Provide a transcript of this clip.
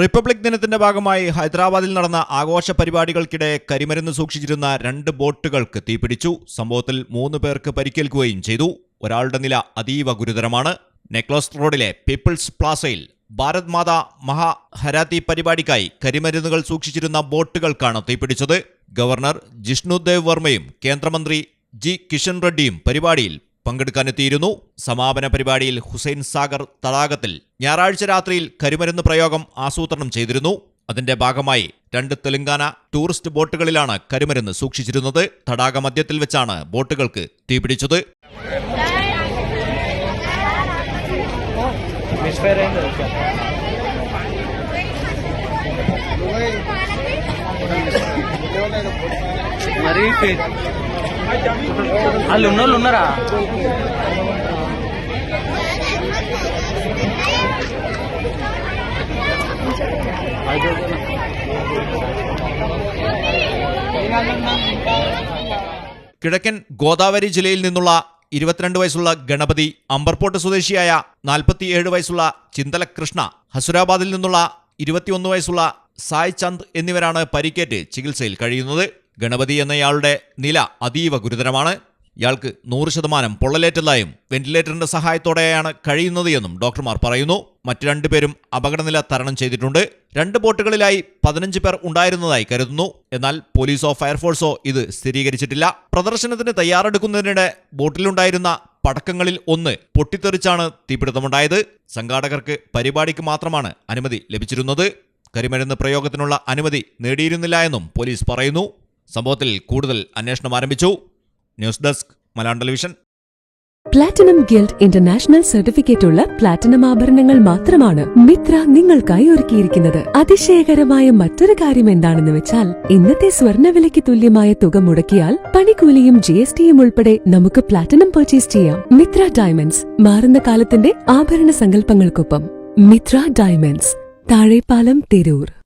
Republic ദിനത്തിന്റെ ഭാഗമായി ഹൈദരാബാദിൽ നടന്ന ആഘോഷ പരിപാടികൾക്കിടെ കരിമരുന്ന് സൂക്ഷിച്ചിരുന്ന രണ്ട് ബോട്ടുകൾക്ക് തീപിടിച്ചു. സംഭവത്തിൽ മൂന്ന് പേർക്ക് പരിക്കേൽക്കുകയും ചെയ്തു. ഒരാളുടെ നില അതീവ ഗുരുതരമാണ്. നെക്ലോസ് റോഡിലെ പീപ്പിൾസ് പ്ലാസയിൽ ഭാരത് മാതാ മഹാഹരാത്തി പരിപാടിക്കായി കരിമരുന്നുകൾ സൂക്ഷിച്ചിരുന്ന ബോട്ടുകൾക്കാണ് തീപിടിച്ചത്. ഗവർണർ ജിഷ്ണുദേവ് വർമ്മയും കേന്ദ്രമന്ത്രി ജി. കിഷൻ റെഡ്ഡിയും പരിപാടിയിൽ പങ്കെടുക്കാനെത്തിയിരുന്നു. സമാപന പരിപാടിയിൽ ഹുസൈൻ സാഗർ തടാകത്തിൽ ഞായറാഴ്ച രാത്രിയിൽ കരിമരുന്ന് പ്രയോഗം ആസൂത്രണം ചെയ്തിരുന്നു. അതിന്റെ ഭാഗമായി രണ്ട് തെലങ്കാന ടൂറിസ്റ്റ് ബോട്ടുകളിലാണ് കരിമരുന്ന് സൂക്ഷിച്ചിരുന്നത്. തടാക മധ്യത്തിൽ വെച്ചാണ് ബോട്ടുകൾക്ക് തീപിടിച്ചത്. ఫే- వాళ్ళు ఉన్నోళ్ళు ఉన్నారా കിഴക്കൻ ഗോദാവരി ജില്ലയിൽ നിന്നുള്ള ഇരുപത്തിരണ്ട് വയസ്സുള്ള ഗണപതി അമ്പർപോട്ട് സ്വദേശിയായ നാൽപ്പത്തിയേഴ് വയസ്സുള്ള ചിന്തല കൃഷ്ണ ഹസുരാബാദിൽ നിന്നുള്ള ഇരുപത്തിയൊന്ന് വയസ്സുള്ള സായ് ചന്ദ് എന്നിവരാണ് പരിക്കേറ്റ് ചികിത്സയിൽ കഴിയുന്നത് ഗണപതി എന്നയാളുടെ നില അതീവ ഗുരുതരമാണ്. ഇയാൾക്ക് നൂറ് ശതമാനം പൊള്ളലേറ്റതായും വെന്റിലേറ്ററിന്റെ സഹായത്തോടെയാണ് കഴിയുന്നത് എന്നും ഡോക്ടർമാർ പറയുന്നു. മറ്റു രണ്ടുപേരും അപകടനില തരണം ചെയ്തിട്ടുണ്ട്. രണ്ട് ബോട്ടുകളിലായി പതിനഞ്ച് പേർ ഉണ്ടായിരുന്നതായി കരുതുന്നു. എന്നാൽ പോലീസോ ഫയർഫോഴ്സോ ഇത് സ്ഥിരീകരിച്ചിട്ടില്ല. പ്രദർശനത്തിന് തയ്യാറെടുക്കുന്നതിനിടെ ബോട്ടിലുണ്ടായിരുന്ന പടക്കങ്ങളിൽ ഒന്ന് പൊട്ടിത്തെറിച്ചാണ് തീപിടുത്തമുണ്ടായത്. സംഘാടകർക്ക് പരിപാടിക്ക് മാത്രമാണ് അനുമതി ലഭിച്ചിരുന്നത്. കരിമരുന്ന് പ്രയോഗത്തിനുള്ള അനുമതി നേടിയിരുന്നില്ല എന്നും പോലീസ് പറയുന്നു. സംഭവത്തിൽ കൂടുതൽ അന്വേഷണം ആരംഭിച്ചു. News desk Malayalam television. Platinum guild international certificate ഉള്ള പ്ലാറ്റിനം ആഭരണങ്ങൾ മാത്രമാണ് മിത്ര നിങ്ങൾക്കായി ഒരുക്കിയിരിക്കുന്നത്. അതിശയകരമായ മറ്റൊരു കാര്യം എന്താണെന്ന് വെച്ചാൽ ഇന്നത്തെ സ്വർണവിലയ്ക്ക് തുല്യമായ തുക മുടക്കിയാൽ പണിക്കൂലിയും ജി എസ് ടിയും ഉൾപ്പെടെ നമുക്ക് പ്ലാറ്റിനം പർച്ചേസ് ചെയ്യാം. മിത്ര ഡയമണ്ട്സ് മാറുന്ന കാലത്തിന്റെ ആഭരണ സങ്കല്പങ്ങൾക്കൊപ്പം. മിത്ര ഡയമണ്ട്സ് താഴെപ്പാലം തിരൂർ.